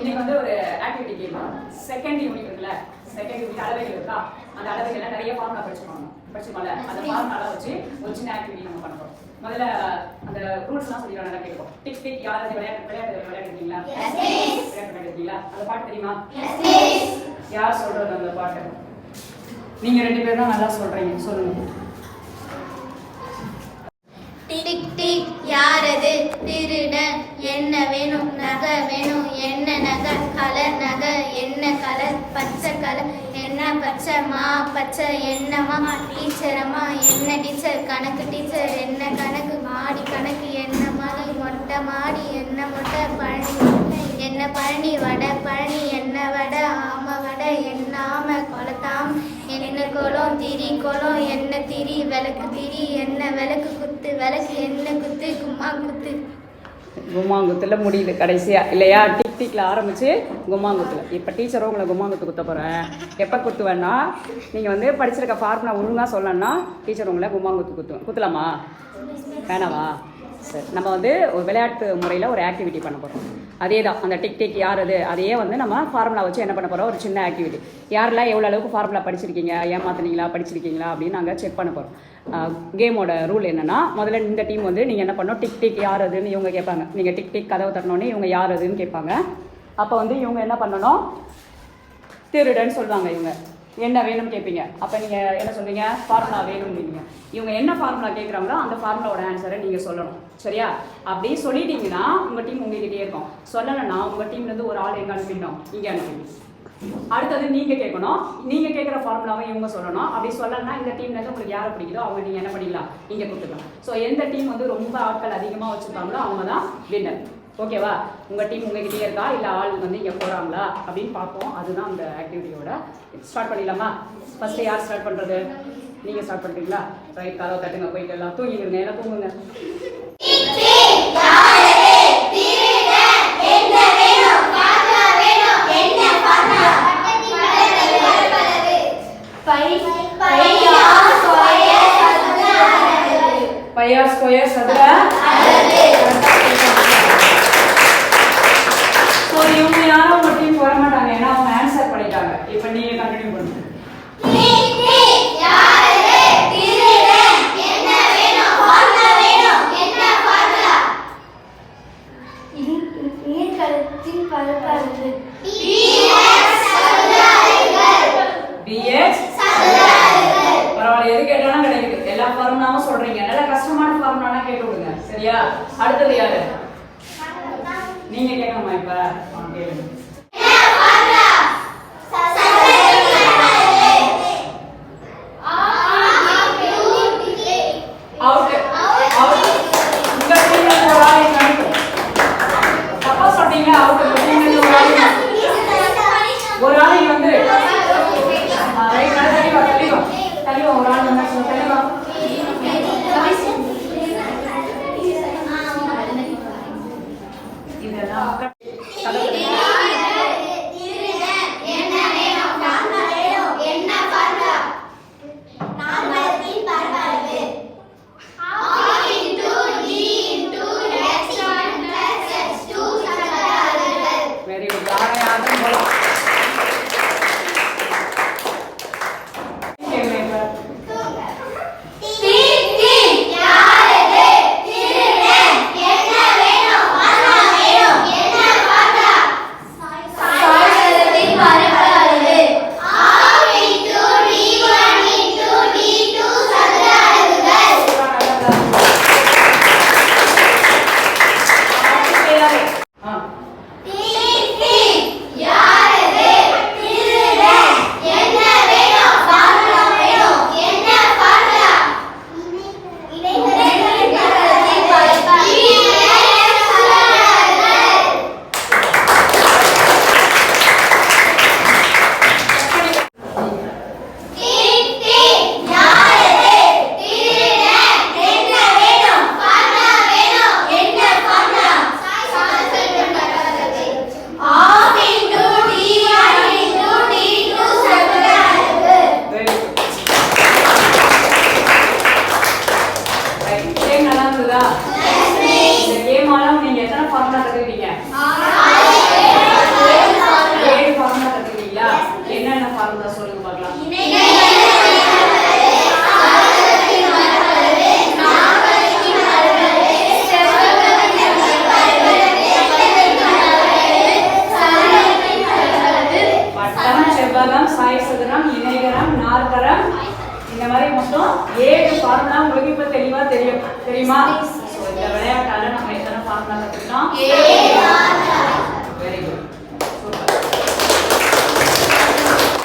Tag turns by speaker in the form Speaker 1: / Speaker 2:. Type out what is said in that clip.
Speaker 1: இன்னைக்கு வந்து ஒரு ஆக்டிவிட்டி கேம் செகண்ட் யூனிட் இருக்குல்ல? செகண்ட் யூனிட் அளவைகள் இருக்கா? அந்த அளவைகள்ல நிறைய ஃபார்முலா படிச்சுக்கோங்க படிச்சுக்கோல அந்த ஃபார்முலா வச்சு ஒரு சின்ன ஆக்டிவிட்டி நம்ம பண்ண போறோம் முதல்ல அந்த ரூல்ஸ்லாம் சொல்லி நல்லா கேட்போம். டிக் டிக் யாராவது விளையாட்டு விளையாட்டு விளையாடுறீங்களா விளையாட்டு விளையாடுறீங்களா அந்த பாட்டு தெரியுமா? யார் சொல்றது அந்த பாட்டு? நீங்க ரெண்டு பேரும் தான் நல்லா சொல்றீங்க. சொல்லுங்க.
Speaker 2: டிக் டிக் யாரது திருட? என்ன வேணும்? நகை வேணும். என்ன நகை? கலர் நகை. என்ன கலர் பச்சை கலர் என்ன பச்சை? மா பச்சை. என்னமா டீச்சரம்மா என்ன டீச்சர் கணக்கு டீச்சர் என்ன கணக்கு? மாடி கணக்கு. என்ன மாடி? மொட்டை மாடி. என்ன மொட்டை? பழனி என்ன பழனி? வடை பழனி. என்ன வடை? ஆம வடை. என்ன ஆம? கொலத்தாம் என்ன குளம் திரி குளம் என்ன திரி விளக்கு திரி என்ன விளக்கு குத்து விளக்கு என்ன குத்து கும்மா குத்து.
Speaker 1: கும்மாங்குத்துல முடியுது கடைசியா. இல்லையா? டிக் டிக்ல ஆரம்பிச்சு கும்மாங்குத்துல. இப்போ டீச்சரும் உங்களை கும்மாங்குத்து குத்த போறேன். எப்போ குத்துவேன்னா நீங்க வந்து படிச்சிருக்க ஃபார்முலா ஒழுங்கா சொல்லணும்னா டீச்சர் உங்களை கும்மாங்குத்து குத்துவேன் குத்தலாமா? வேணாவா? சரி நம்ம வந்து ஒரு விளையாட்டு முறையில் ஒரு ஆக்டிவிட்டி பண்ண போகிறோம் அதே தான் அந்த டிக் டிக் யார் அது? அதையே வந்து நம்ம ஃபார்முலா வச்சு என்ன பண்ண போகிறோம் ஒரு சின்ன ஆக்டிவிட்டி யாரெல்லாம் எவ்வளோ அளவுக்கு ஃபார்முலா படிச்சிருக்கீங்க? ஏமாத்துனீங்களா? படிச்சிருக்கீங்களா? அப்படின்னு நாங்கள் செக் பண்ண போகிறோம் கேமோட ரூல் என்னென்னா முதல்ல இந்த டீம் வந்து நீங்கள் என்ன பண்ணணும்? டிக் டிக் யார் அதுன்னு இவங்க கேட்பாங்க. நீங்கள் டிக் டிக் கதவை தட்டினோடனே இவங்க யார் அதுன்னு கேட்பாங்க. அப்போ வந்து இவங்க என்ன பண்ணணும்? திருடன்னு சொல்லுவாங்க இவங்க. என்ன வேணும்னு கேட்பீங்க. அப்போ நீங்கள் என்ன சொல்வீங்க ஃபார்முலா வேணும்னு இவங்க என்ன ஃபார்முலா கேட்குறாங்களோ அந்த ஃபார்முலாவோட ஆன்சரை நீங்கள் சொல்லணும். சரியா? அப்படி சொல்லிட்டீங்கன்னா உங்கள் டீம் உங்ககிட்டயே இருக்கும். சொல்லலைன்னா உங்கள் டீம்லேருந்து ஒரு ஆள் எங்கே அனுப்பிடணும்? இங்கே அனுப்பிடணும் அடுத்தது நீங்கள் கேட்கணும். நீங்கள் கேட்குற ஃபார்முலாவை இவங்க சொல்லணும். அப்படி சொல்லலைன்னா இந்த டீம்லேருந்து உங்களுக்கு யாரை பிடிக்குதோ அவங்க நீங்கள் என்ன பண்ணிடலாம்? இங்கே கொடுத்துக்கலாம். ஸோ எந்த டீம் வந்து ரொம்ப ஆட்கள் அதிகமாக வச்சுருக்காங்களோ அவங்க தான் வின்னர் ஓகேவா உங்கள் டீம் உங்ககிட்டயே இருக்கா இல்லை ஆள் வந்து இங்கே போகிறாங்களா அப்படின்னு பார்ப்போம் அதுதான் அந்த ஆக்டிவிட்டியோட ஸ்டார்ட் பண்ணிடலாமா ஃபஸ்ட்டு யார் ஸ்டார்ட் பண்ணுறது நீங்கள் ஸ்டார்ட் பண்ணுறீங்களா ரைட் கதவை தட்டுங்க போயிட்டு எல்லாம் தூங்கிடுங்க எல்லாம் தூங்குங்க பையா ஸ்கொயர் சதுர அடுத்தது யாரு? நீங்க கேட்கணுமா இப்ப? கேளுங்க. Nó. போகுதா? இந்த கேம் ஆனா நீங்க எத்தனை ஃபார்முலா கத்துக்கிட்டீங்க ஏழு ஃபார்முலா கத்துக்கிட்டீங்களா என்னென்ன ஃபார்முலா சொல்லுங்க இப்போ தெளிவா தெரியும். தெரியுமா? இந்த விளையாட்டால நம்ம எத்தனை கற்றுக்கிட்டோம்
Speaker 2: ஏழு